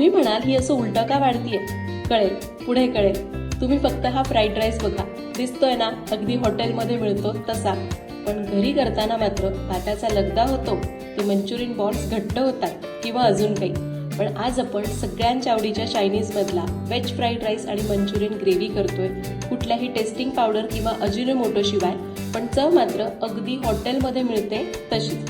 तुम्ही म्हणाल ही असं उलटं का वाढतीये? कळेल पुढे कळेल. तुम्ही फक्त हा फ्राईड राईस बघा. दिसतोय ना अगदी हॉटेलमध्ये मिळतो तसा. पण घरी करताना मात्र भाताचा लगदा होतो. ते मंचुरियन बॉल्स घट्ट होतात किंवा अजून काही. पण आज आपण सगळ्यांच्या आवडीच्या चायनीजमधला व्हेज फ्राईड राईस आणि मंचुरियन ग्रेव्ही करतोय. कुठल्याही टेस्टिंग पावडर किंवा अजिनोमोटो शिवाय. पण चव मात्र अगदी हॉटेलमध्ये मिळते तशीच.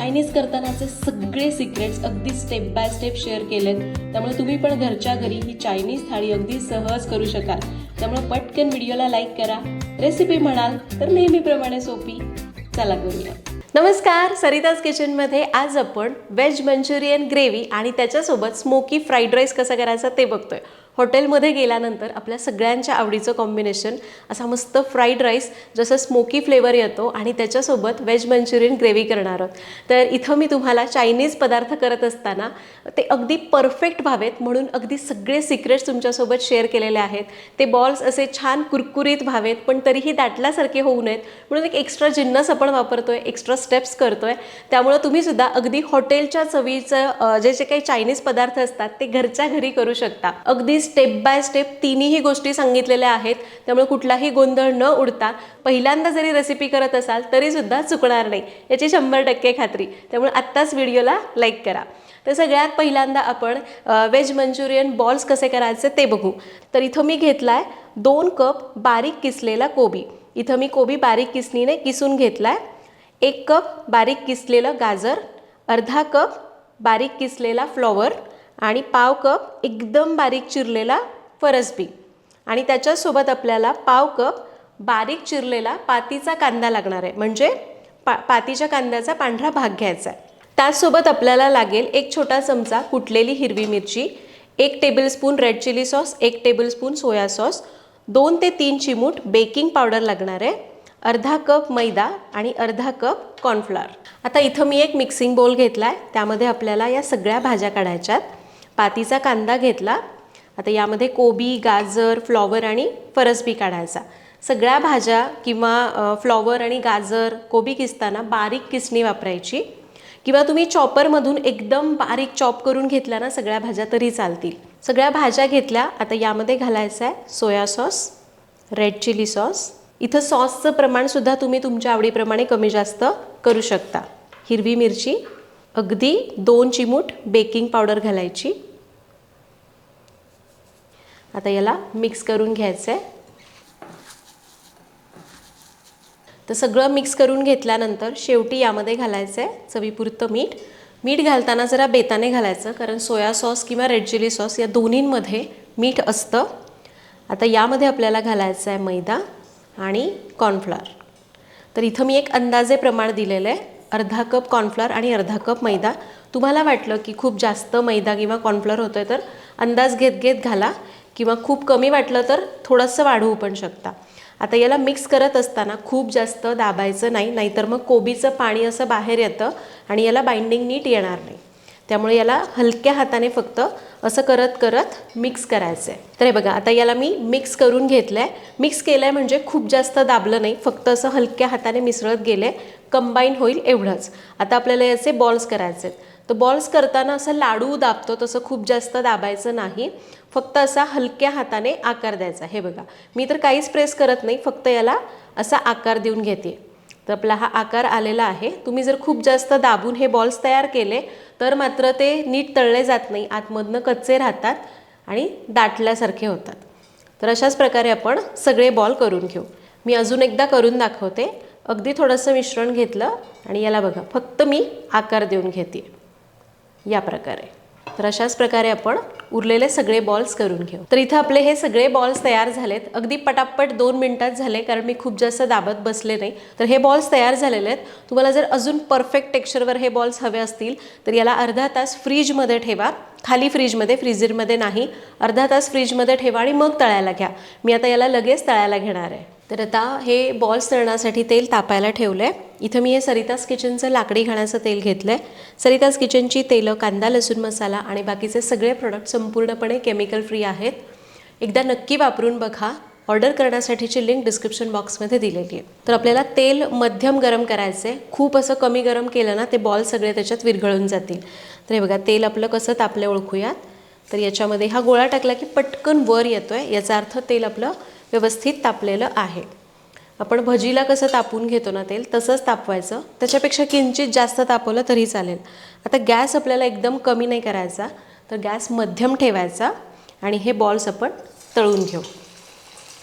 चायनीज करतानाचे सगळे सिक्रेट्स अगदी स्टेप बाय स्टेप शेअर केलेत. त्यामुळे तुम्ही पण घरच्या घरी ही चायनीज थाळी अगदी सहज करू शकाल. त्यामुळे पटकन व्हिडिओला लाईक करा. रेसिपी म्हणाल तर नेहमीप्रमाणे सोपी. चला करूया. नमस्कार सरिताज किचनमध्ये आज आपण व्हेज मंचुरियन ग्रेव्ही आणि त्याच्यासोबत स्मोकी फ्राईड राईस कसं करायचं ते बघतोय. हॉटेलमध्ये गेल्यानंतर आपल्या सगळ्यांच्या आवडीचं कॉम्बिनेशन असा मस्त फ्राईड राईस जसं स्मोकी फ्लेवर येतो आणि त्याच्यासोबत व्हेज मंचुरियन ग्रेव्ही करणार आहोत. तर इथं मी तुम्हाला चायनीज पदार्थ करत असताना ते अगदी परफेक्ट व्हावेत म्हणून अगदी सगळे सिक्रेट्स तुमच्यासोबत शेअर केलेले आहेत. ते बॉल्स असे छान कुरकुरीत व्हावेत पण तरीही दाटल्यासारखे होऊ नयेत म्हणून एक एक्स्ट्रा जिन्नस आपण वापरतोय एक्स्ट्रा स्टेप्स करतोय. त्यामुळं तुम्ही सुद्धा अगदी हॉटेलच्या चवीचं जे जे काही चायनीज पदार्थ असतात ते घरच्या घरी करू शकता. अगदी स्टेप बाय स्टेप तिन्ही गोष्टी सांगितलेल्या आहेत. त्यामुळे कुठलाही गोंधळ न उडता पहिल्यांदा जरी रेसिपी करत असाल तरीसुद्धा चुकणार नाही. याची शंभर टक्के खात्री. त्यामुळे आत्ताच व्हिडिओला लाईक करा. तर सगळ्यात पहिल्यांदा आपण व्हेज मंचुरियन बॉल्स कसे करायचे ते बघू. तर इथं मी घेतला आहे दोन कप बारीक किसलेला कोबी. इथं मी कोबी बारीक किसणीने किसून घेतला आहे एक कप बारीक किसलेलं गाजर. अर्धा कप बारीक किसलेला फ्लॉवर आणि पाव कप एकदम बारीक चिरलेला फरसबी. आणि त्याच्यासोबत आपल्याला पाव कप बारीक चिरलेला पातीचा कांदा लागणार आहे. म्हणजे पा पातीच्या कांद्याचा पांढरा भाग घ्यायचा आहे. त्याचसोबत आपल्याला लागेल एक छोटा चमचा कुटलेली हिरवी मिरची एक टेबलस्पून रेड चिली सॉस एक टेबलस्पून सोया सॉस दोन ते तीन चिमूट बेकिंग पावडर लागणार आहे. अर्धा कप मैदा आणि अर्धा कप कॉर्नफ्लॉर आता इथं मी एक मिक्सिंग बोल घेतला आहे त्यामध्ये आपल्याला या सगळ्या भाज्या काढायच्यात. पातीचा कांदा घेतला. आता यामध्ये कोबी गाजर फ्लॉवर आणि फरसबी काढायचा. सगळ्या भाज्या किंवा फ्लॉवर आणि गाजर कोबी किसताना बारीक किसणी वापरायची. किंवा तुम्ही चॉपरमधून एकदम बारीक चॉप करून घेतल्या ना सगळ्या भाज्या तरी चालतील. सगळ्या भाज्या घेतल्या आता यामध्ये घालायचं आहे soya sauce red chilli sauce. इथं सॉसचं प्रमाणसुद्धा तुम्ही तुमच्या आवडीप्रमाणे कमी जास्त करू शकता. हिरवी मिरची अगदी दोन चिमूट बेकिंग पावडर घालायची. आता याला मिक्स करून घ्यायचं आहे तर सगळं मिक्स करून घेतल्यानंतर शेवटी यामध्ये घालायचं आहे चवीपुरतं मीठ. मीठ घालताना जरा बेताने घालायचं कारण सोया सॉस किंवा रेड चिली सॉस या दोन्हींमध्ये मीठ असतं. आता यामध्ये आपल्याला घालायचं आहे मैदा आणि कॉर्नफ्लॉर तर इथं मी एक अंदाजे प्रमाण दिलेलं आहे अर्धा कप कॉर्नफ्लॉर आणि अर्धा कप मैदा. तुम्हाला वाटलं की खूप जास्त मैदा किंवा कॉर्नफ्लॉर होतोय तर अंदाज घेत घेत घाला. किंवा खूप कमी वाटलं तर थोडंसं वाढवू पण शकता. आता याला मिक्स करत असताना खूप जास्त दाबायचं नाही नाहीतर मग कोबीचं पाणी असं बाहेर येतं आणि याला बाइंडिंग नीट येणार नाही. त्यामुळे याला हलक्या हाताने फक्त असं करत करत मिक्स करायचं आहे तर हे बघा आता याला मी मिक्स करून घेतलं आहे मिक्स केलं आहे म्हणजे खूप जास्त दाबलं नाही फक्त असं हलक्या हाताने मिसळत गेले कंबाईन होईल एवढंच. आता आपल्याला याचे बॉल्स करायचे आहेत तर बॉल्स करताना असं लाडू दाबतो तसं खूप जास्त दाबायचं नाही. फक्त असा हलक्या हाताने आकार द्यायचा. हे बघा मी तर काहीच प्रेस करत नाही फक्त याला असा आकार देऊन घेते. तर आपला हा आकार आलेला आहे. तुम्ही जर खूप जास्त दाबून हे बॉल्स तयार केले तर मात्र ते नीट तळले जात नाही. आतमधनं कच्चे राहतात आणि दाटल्यासारखे होतात. तर अशाच प्रकारे आपण सगळे बॉल करून घेऊ. मी अजून एकदा करून दाखवते. अगदी थोडंसं मिश्रण घेतलं आणि याला बघा फक्त मी आकार देऊन घेते. या प्रकारे. तर अशाच प्रकारे आपण उरलेले सगळे बॉल्स करून घेऊ. तर इथं आपले हे सगळे बॉल्स तयार झालेत. अगदी पटापट दोन मिनिटात झाले कारण मी खूप जास्त दाबत बसले नाही. तर हे बॉल्स तयार झालेले आहेत. तुम्हाला जर अजून परफेक्ट टेक्स्चरवर हे बॉल्स हवे असतील तर याला अर्धा तास फ्रीजमध्ये ठेवा. खाली फ्रीजमध्ये फ्रीजरमध्ये नाही. अर्धा तास फ्रीजमध्ये ठेवा आणि मग तळायला घ्या. मी आता याला लगेच तळायला घेणार आहे. तर आता हे बॉल्स तळण्यासाठी तेल तापायला ठेवलं आहे इथं मी हे सरितास किचनचं लाकडी घाण्याचं तेल घेतलं आहे सरितास किचनची तेलं कांदा लसूण मसाला आणि बाकीचे सगळे प्रोडक्ट संपूर्णपणे केमिकल फ्री आहेत. एकदा नक्की वापरून बघा. ऑर्डर करण्यासाठीची लिंक डिस्क्रिप्शन बॉक्समध्ये दिलेली आहे. तर आपल्याला तेल मध्यम गरम करायचं आहे खूप असं कमी गरम केलं ना ते बॉल सगळे त्याच्यात विरघळून जातील. तर हे बघा तेल आपलं कसं तापलं ओळखूयात. तर याच्यामध्ये हा गोळा टाकला की पटकन वर येतो आहे याचा अर्थ तेल आपलं व्यवस्थित तापलेलं आहे. आपण भजीला कसं तापून घेतो ना तेल तसंच तापवायचं. त्याच्यापेक्षा किंचित जास्त तापवलं तरी चालेल. आता गॅस आपल्याला एकदम कमी नाही करायचा तर गॅस मध्यम ठेवायचा आणि हे बॉल्स आपण तळून घेऊ.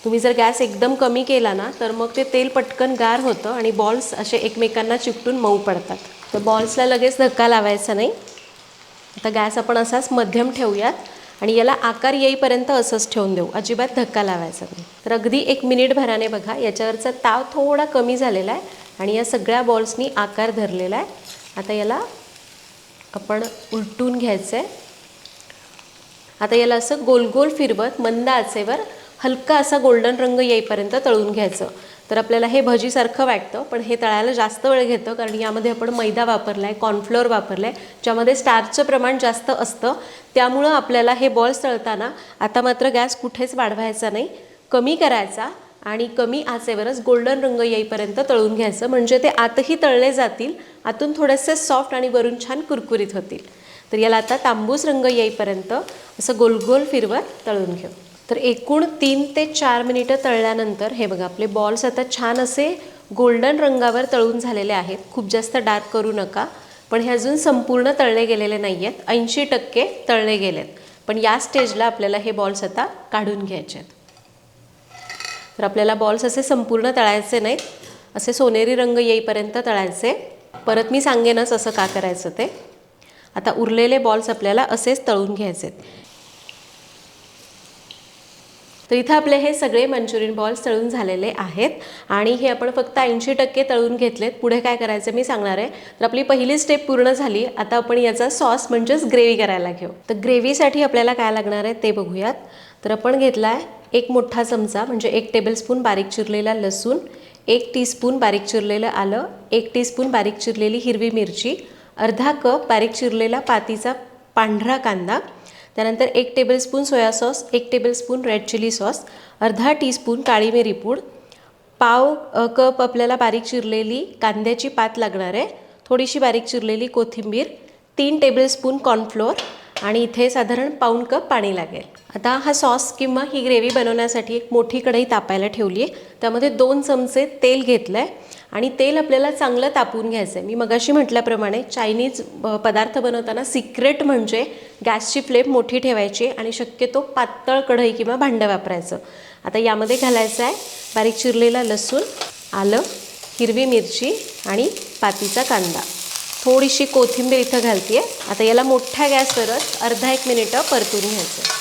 तुम्ही जर गॅस एकदम कमी केला ना तर मग ते तेल पटकन गार होतं आणि बॉल्स असे एकमेकांना चिपटून मऊ पडतात. तर बॉल्सला लगेच धक्का लावायचा नाही. आता गॅस आपण असाच मध्यम ठेवूयात. आणि याला आकार येईपर्यंत असंच ठेवून देऊ. अजिबात धक्का लावायचा नाही. तर अगदी एक मिनिटभराने बघा याच्यावरचा ताव थोडा कमी झालेला आहे आणि या सगळ्या बॉल्सनी आकार धरलेला आहे. आता याला आपण उलटून घ्यायचं आहे आता याला असं गोल गोल फिरवत मंद आचेवर हलका असा गोल्डन रंग येईपर्यंत तळून घ्यायचं. तर आपल्याला हे भजीसारखं वाटतं पण हे तळायला जास्त वेळ घेतं कारण यामध्ये आपण मैदा वापरला आहे कॉर्नफ्लोअर वापरला आहे ज्यामध्ये स्टार्चचं प्रमाण जास्त असतं. त्यामुळं आपल्याला हे बॉल्स तळताना आता मात्र गॅस कुठेच वाढवायचा नाही. कमी करायचा आणि कमी आचेवरच गोल्डन रंग येईपर्यंत तळून घ्यायचं. म्हणजे ते आतही तळले जातील आतून थोडेसे सॉफ्ट आणि वरून छान कुरकुरीत होतील. तर याला आता तांबूस रंग येईपर्यंत असं गोलगोल फिरवत तळून घेऊ. तर एकूण तीन ते चार मिनिटं तळल्यानंतर हे बघा आपले बॉल्स आता छान असे गोल्डन रंगावर तळून झालेले आहेत. खूप जास्त डार्क करू नका पण हे अजून संपूर्ण तळले गेलेले नाही आहेत ऐंशी टक्के तळले गेलेत. पण या स्टेजला आपल्याला हे बॉल्स आता काढून घ्यायचे आहेत. तर आपल्याला बॉल्स असे संपूर्ण तळायचे नाहीत. असे सोनेरी रंग येईपर्यंत तळायचे. परत मी सांगेनच असं का करायचं ते. आता उरलेले बॉल्स आपल्याला असेच तळून घ्यायचे आहेत तर इथं आपले हे सगळे मंचुरियन बॉल्स तळून झालेले आहेत. आणि हे आपण फक्त ऐंशी टक्के तळून घेतलेत. पुढे काय करायचं मी सांगणार आहे. तर आपली पहिली स्टेप पूर्ण झाली. आता आपण याचा सॉस म्हणजेच ग्रेव्ही करायला घेऊ. तर ग्रेव्हीसाठी आपल्याला काय लागणार आहे ते बघूयात. तर आपण घेतला आहे एक मोठा चमचा म्हणजे एक टेबलस्पून बारीक चिरलेला लसूण एक टीस्पून बारीक चिरलेलं आलं एक टीस्पून बारीक चिरलेली हिरवी मिरची अर्धा कप बारीक चिरलेला पातीचा पांढरा कांदा त्यानंतर एक टेबलस्पून सोया सॉस एक टेबलस्पून रेड चिली सॉस अर्धा टीस्पून काळी मिरी पूड पाव कप आपल्याला बारीक चिरलेली कांद्याची पात लागणार आहे थोडीशी बारीक चिरलेली कोथिंबीर तीन टेबलस्पून कॉर्नफ्लोअर आणि इथे साधारण पाऊण कप पाणी लागेल. आता हा सॉस किंवा ही ग्रेव्ही बनवण्यासाठी एक मोठी कढई तापायला ठेवली आहे त्यामध्ये दोन चमचे तेल घेतलं आहे आणि तेल आपल्याला चांगलं तापून घ्यायचं आहे मी मगाशी म्हटल्याप्रमाणे चायनीज पदार्थ बनवताना सिक्रेट म्हणजे गॅसची फ्लेम मोठी ठेवायची आणि शक्यतो पातळ कढई किंवा भांडं वापरायचं. आता यामध्ये घालायचं आहे बारीक चिरलेला लसूण आलं हिरवी मिरची आणि पातीचा कांदा. थोडीशी कोथिंबीर इथं घालते आता याला मोठ्या गॅसवरच अर्धा एक मिनिटं परतून घ्यायचं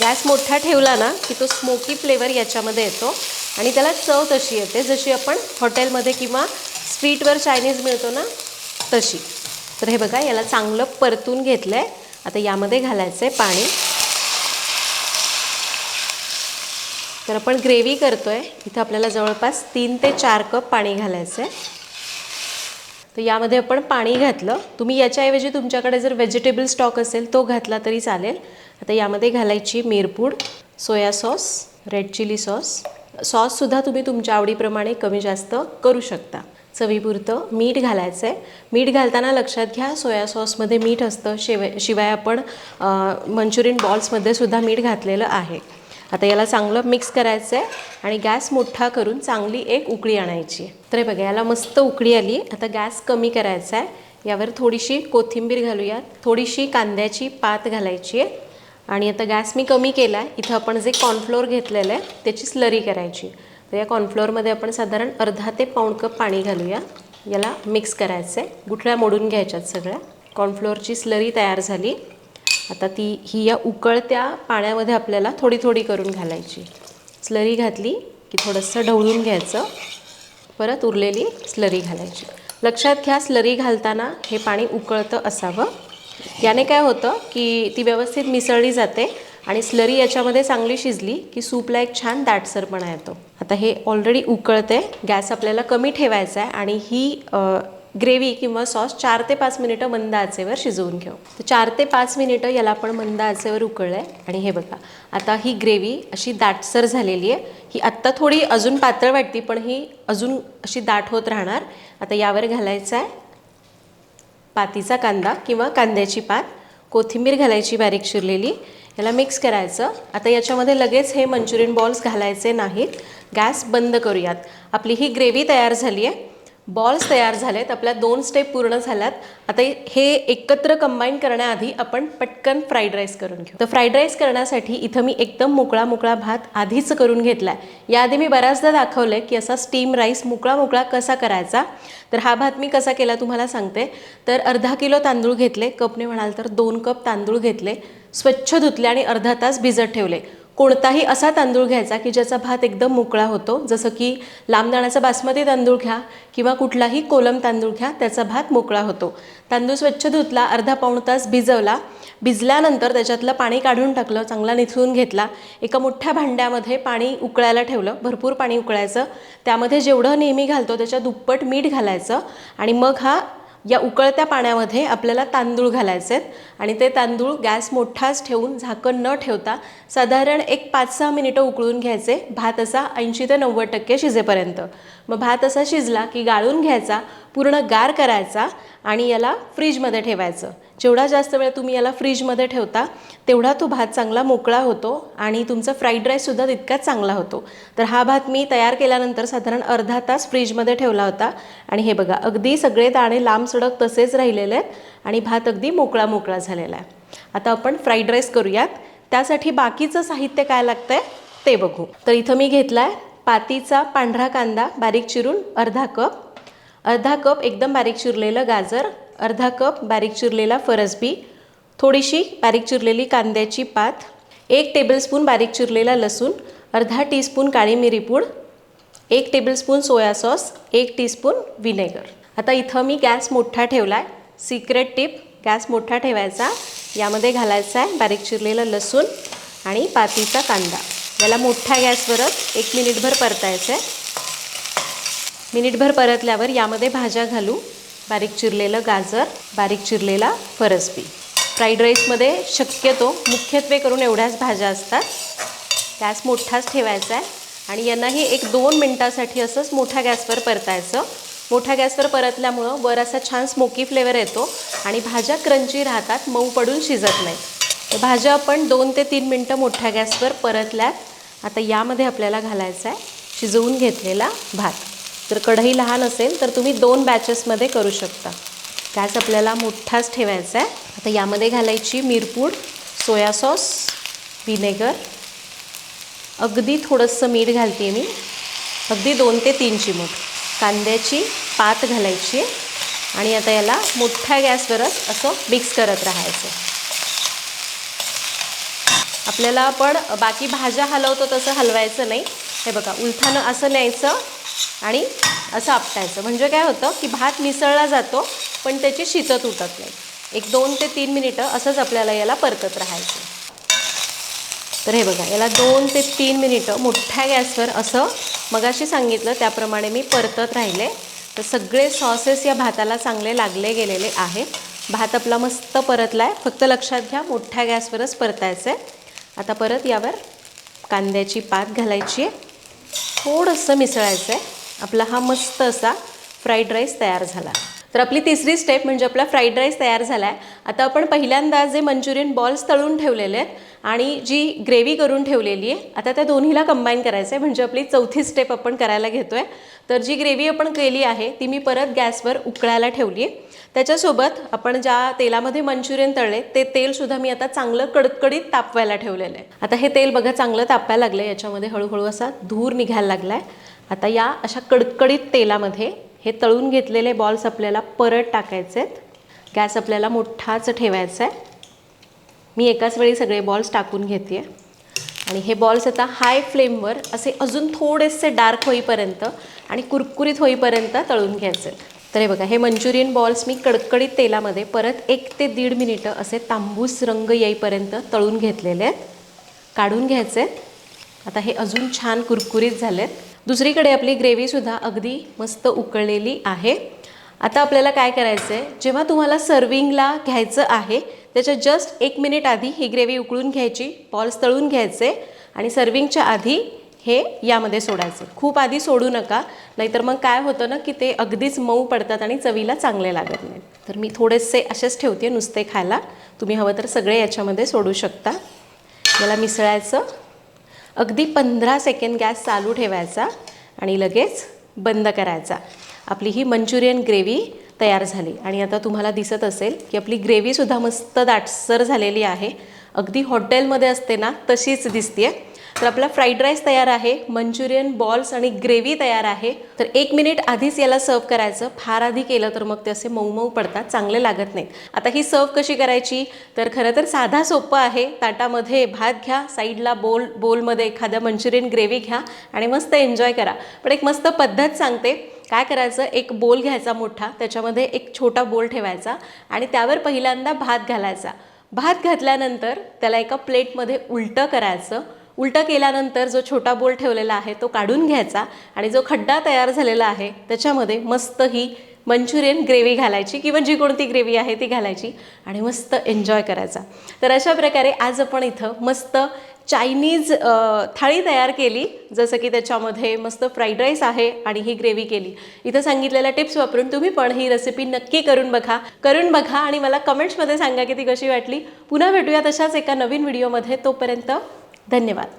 गॅस मोठा ठेवला ना की तो स्मोकी फ्लेवर याच्यामध्ये येतो. आणि त्याला चव तशी येते. जशी आपण हॉटेलमध्ये किंवा स्ट्रीटवर चायनीज मिळतो ना तशी. तर हे बघा याला चांगलं परतून घेतलं आहे आता यामध्ये घालायचं आहे पाणी. तर आपण ग्रेव्ही करतो आहे इथं आपल्याला जवळपास तीन ते चार कप पाणी घालायचं आहे तर यामध्ये आपण पाणी घातलं. तुम्ही याच्याऐवजी तुमच्याकडे जर व्हेजिटेबल स्टॉक असेल तो घातला तरी चालेल. आता यामध्ये घालायची मिरपूड soya sauce red chilli sauce सॉससुद्धा तुम्ही तुमच्या आवडीप्रमाणे कमी जास्त करू शकता. चवीपुरतं मीठ घालायचं आहे मीठ घालताना लक्षात घ्या सोया सॉसमध्ये मीठ असतं. शिवाय शिवाय आपण मंचुरियन बॉल्समध्ये सुद्धा मीठ घातलेलं आहे. आता याला चांगलं मिक्स करायचं आहे आणि गॅस मोठा करून चांगली एक उकळी आणायची. आहे तर हे बघा याला मस्त उकळी आली. आता गॅस कमी करायचा आहे यावर थोडीशी कोथिंबीर घालूयात. थोडीशी कांद्याची पात घालायची आहे. आणि आता गॅस मी कमी केला आहे इथं आपण जे कॉर्नफ्लोअर घेतलेलं आहे त्याची स्लरी करायची. तर या कॉर्नफ्लोअरमध्ये आपण साधारण अर्धा ते पाऊण कप पाणी घालूया. याला मिक्स करायचं आहे गुठळ्या मोडून घ्यायच्यात सगळ्या. कॉर्नफ्लोअरची स्लरी तयार झाली. आता ती ही या उकळत्या पाण्यामध्ये आपल्याला थोडी थोडी करून घालायची. स्लरी घातली की थोडंसं ढवळून घ्यायचं. परत उरलेली स्लरी घालायची. लक्षात घ्या स्लरी घालताना हे पाणी उकळतं असावं. याने काय होतं की ती व्यवस्थित मिसळली जाते आणि स्लरी याच्यामध्ये चांगली शिजली की सूपला एक छान दाटसरपणा येतो. आता हे ऑलरेडी उकळते गॅस आपल्याला कमी ठेवायचा आहे आणि ही ग्रेव्ही किंवा सॉस चार ते पाच मिनिटं मंद आचेवर शिजवून घेऊ. तर चार ते पाच मिनिटं याला आपण मंद आचेवर उकळलं आहे आणि हे बघा आता ही ग्रेव्ही अशी दाटसर झालेली आहे. ही आत्ता थोडी अजून पातळ वाटते पण ही अजून अशी दाट होत राहणार. आता यावर घालायचं आहे. पातीचा कांदा किंवा कांद्याची पात कोथिंबीर घालायची बारीक चिरलेली याला मिक्स करायचं. आता याच्यामध्ये लगेच हे मंचुरियन बॉल्स घालायचे नाहीत. गॅस बंद करूयात. आपली ही ग्रेव्ही तयार झाली आहे बॉल्स तयार झालेत आपल्या दोन स्टेप पूर्ण झाल्यात. आता हे एकत्र कंबाईन करण्याआधी आपण पटकन फ्राईड राईस करून घेऊ. तर फ्राईड राईस करण्यासाठी इथं मी एकदम मोकळा मोकळा भात आधीच करून घेतला आहे याआधी मी बऱ्याचदा दाखवलं की असा स्टीम राईस मोकळा मोकळा कसा करायचा. तर हा भात मी कसा केला तुम्हाला सांगते. तर अर्धा किलो तांदूळ घेतले. कपने म्हणाल तर दोन कप तांदूळ घेतले. स्वच्छ धुतले आणि अर्धा तास भिजत ठेवले. कोणताही असा तांदूळ घ्यायचा की ज्याचा भात एकदम मोकळा होतो. जसं की लांब दाण्याचा बासमती तांदूळ घ्या किंवा कुठलाही कोलम तांदूळ घ्या त्याचा भात मोकळा होतो. तांदूळ स्वच्छ धुतला अर्धा पाऊण तास भिजवला भिजल्यानंतर त्याच्यातलं पाणी काढून टाकलं चांगला निथळून घेतला एका मोठ्या भांड्यामध्ये पाणी उकळायला ठेवलं भरपूर पाणी उकळायचं. त्यामध्ये जेवढं नेहमी घालतो त्याच्या दुप्पट मीठ घालायचं आणि मग हा या उकळत्या पाण्यामध्ये आपल्याला तांदूळ घालायचे आहेत आणि ते तांदूळ गॅस मोठाच ठेवून झाकण न ठेवता साधारण एक पाच सहा मिनिटं उकळून घ्यायचे. भात असा ऐंशी ते नव्वद टक्के शिजेपर्यंत. मग भात असा शिजला की गाळून घ्यायचा पूर्ण गार करायचा आणि याला फ्रीजमध्ये ठेवायचं. जेवढा जास्त वेळ तुम्ही याला फ्रीजमध्ये ठेवता तेवढा तो भात चांगला मोकळा होतो आणि तुमचा फ्राईड राईससुद्धा तितकाच चांगला होतो. तर हा भात मी तयार केल्यानंतर साधारण अर्धा तास फ्रीजमध्ये ठेवला होता. आणि हे बघा अगदी सगळे दाणे लांब सडक तसेच राहिलेले आहेत आणि भात अगदी मोकळा मोकळा झालेला आहे. आता आपण फ्राईड राईस करूयात. त्यासाठी बाकीचं साहित्य काय लागतं आहे ते बघू. तर इथं मी घेतला आहे पातीचा पांढरा कांदा बारीक चिरून अर्धा कप. अर्धा कप एकदम बारीक चिरलेलं गाजर. अर्धा कप बारीक चिरलेला फरसबी. थोडीशी बारीक चिरलेली कांद्याची पात. एक टेबलस्पून बारीक चिरलेला लसूण. अर्धा टीस्पून काळी मिरीपूड एक टेबलस्पून सोया सॉस. एक टीस्पून विनेगर आता इथं मी गॅस मोठा ठेवला आहे सिक्रेट टिप गॅस मोठा ठेवायचा. यामध्ये घालायचा आहे बारीक चिरलेलं लसूण आणि पातीचा कांदा. याला मोठ्या गॅसवरच एक मिनिटभर परतायचं आहे मिनिटभर परतल्यावर यामध्ये भाज्या घालू. बारीक चिरलेलं गाजर बारीक चिरलेला फरसबी फ्राईड राईसमध्ये शक्यतो मुख्यत्वे करून एवढ्याच भाज्या असतात. गॅस मोठाच ठेवायचा आहे आणि यांनाही एक दोन मिनटासाठी असंच मोठ्या गॅसवर परतायचं. मोठ्या गॅसवर परतल्यामुळं वर असा छान स्मोकी फ्लेवर येतो आणि भाज्या क्रंची राहतात मऊ पडून शिजत नाहीत. तर भाज्या आपण दोन ते तीन मिनटं मोठ्या गॅसवर परतल्यात. आता यामध्ये आपल्याला घालायचा आहे शिजवून घेतलेला भात. जर कढई लहान असेल तर तुम्ही दोन बॅचेसमध्ये करू शकता. गॅस आपल्याला मोठाच ठेवायचा आहे. आता यामध्ये घालायची मिरपूड सोया सॉस विनेगर अगदी थोडंसं मीठ घालते मी. अगदी दोन ते तीन चिमूट. कांद्याची पात घालायची. आणि आता याला मोठ्या गॅसवरच असं मिक्स करत राहायचं. आपल्याला पण बाकी भाज्या हलवतो तसं हलवायचं नाही. हे बघा उलथानं असं न्यायचं आणि असं आपटायचं. म्हणजे काय होतं की भात मिसळला जातो पण त्याची शिजत तुटत नाही. एक दोन ते तीन मिनिटं असंच आपल्याला याला परतत राहायचं. तर हे बघा याला दोन ते तीन मिनिटं मोठ्या गॅसवर असं मगाशी सांगितलं त्याप्रमाणे मी परतत राहिले. तर सगळे सॉसेस या भाताला चांगले लागले गेलेले आहेत. भात आपला मस्त परतला आहे फक्त लक्षात घ्या मोठ्या गॅसवरच परतायचं आहे आता परत यावर कांद्याची पात घालायची आहे. थोडंसं मिसळायचं आहे आपला हा मस्त असा फ्राईड राईस तयार झाला. तर आपली तिसरी स्टेप म्हणजे आपला फ्राईड राईस तयार झाला आहे आता आपण पहिल्यांदा जे मंचुरियन बॉल्स तळून ठेवलेले आहेत आणि जी ग्रेव्ही करून ठेवलेली आहे आता त्या दोन्हीला कंबाईन करायचं आहे म्हणजे आपली चौथी स्टेप आपण करायला घेतो आहे तर जी ग्रेव्ही आपण केली आहे ती मी परत गॅसवर उकळायला ठेवली आहे. त्याच्यासोबत आपण ज्या तेलामध्ये मंचुरियन तळले ते तेलसुद्धा मी आता चांगलं कडकडीत तापवायला ठेवलेलं आहे. आता हे तेल बघा चांगलं तापायला लागलं आहे याच्यामध्ये हळूहळू असा धूर निघायला लागला आहे आता या अशा कडकडीत तेलामध्ये हे तळून घेतलेले बॉल्स आपल्याला परत टाकायचे आहेत. गॅस आपल्याला मोठाच ठेवायचा आहे. मी एकाच वेळी सगळे बॉल्स टाकून घेते आणि हे बॉल्स आता हाय फ्लेमवर असे अजून थोडेसे डार्क होईपर्यंत आणि कुरकुरीत होईपर्यंत तळून घ्यायचे तर हे बघा हे मंचुरियन बॉल्स मी कडकडीत तेलामध्ये परत एक ते दीड मिनिटं असे तांबूस रंग येईपर्यंत तळून घेतलेले आहेत. काढून घ्यायचे आहेत. आता हे अजून छान कुरकुरीत झालेत. दुसरीकडे आपली ग्रेव्हीसुद्धा अगदी मस्त उकळलेली आहे. आता आपल्याला काय करायचं आहे जेव्हा तुम्हाला सर्विंगला घ्यायचं आहे त्याच्या जस्ट एक मिनिट आधी ही ग्रेव्ही उकळून घ्यायची बॉल्स तळून घ्यायचे आणि सर्विंगच्या आधी हे यामध्ये सोडायचं. खूप आधी सोडू नका नाहीतर मग काय होतं ना की ते अगदीच मऊ पडतात आणि चवीला चांगले लागत नाहीत. तर मी थोडेसे असेच ठेवते नुसते खायला. तुम्ही हवं तर सगळे याच्यामध्ये सोडू शकता. मला मिसळायचं. अगदी पंधरा सेकंड गॅस चालू ठेवायचा आणि लगेच बंद करायचा. आपली ही मंचुरियन ग्रेव्ही तयार झाली. आणि आता तुम्हाला दिसत असेल की आपली ग्रेव्हीसुद्धा मस्त दाटसर झालेली आहे. अगदी हॉटेलमध्ये असते ना तशीच दिसते तर आपला फ्राईड राईस तयार आहे मंचुरियन बॉल्स आणि ग्रेव्ही तयार आहे. तर एक मिनिट आधीच याला सर्व्ह करायचं. फार आधी केलं तर मग ते असे मऊ मऊ पडतात चांगले लागत नाहीत. आता ही सर्व्ह कशी करायची? तर खरं तर साधा सोपं आहे. ताटामध्ये भात घ्या साईडला बोल बोलमध्ये एखाद्या मंचुरियन ग्रेव्ही घ्या आणि मस्त एन्जॉय करा. पण एक मस्त पद्धत सांगते. काय करायचं? एक बोल घ्यायचा मोठा त्याच्यामध्ये एक छोटा बोल ठेवायचा आणि त्यावर पहिल्यांदा भात घालायचा. भात घातल्यानंतर त्याला एका प्लेटमध्ये उलटं करायचं. उलटं केल्यानंतर जो छोटा बोल ठेवलेला आहे तो काढून घ्यायचा आणि जो खड्डा तयार झालेला आहे त्याच्यामध्ये मस्त ही मंचुरियन ग्रेव्ही घालायची किंवा जी कोणती ग्रेव्ही आहे ती घालायची आणि मस्त एन्जॉय करायचा. तर अशा प्रकारे आज आपण इथं मस्त चायनीज थाळी तयार केली जसं की त्याच्यामध्ये मस्त फ्राईड राईस आहे आणि ही ग्रेव्ही केली. इथं सांगितलेल्या टिप्स वापरून तुम्ही पण ही रेसिपी नक्की करून बघा. करून बघा आणि मला कमेंट्समध्ये सांगा की ती कशी वाटली. पुन्हा भेटूया तशाच एका नवीन व्हिडिओमध्ये. तोपर्यंत धन्यवाद.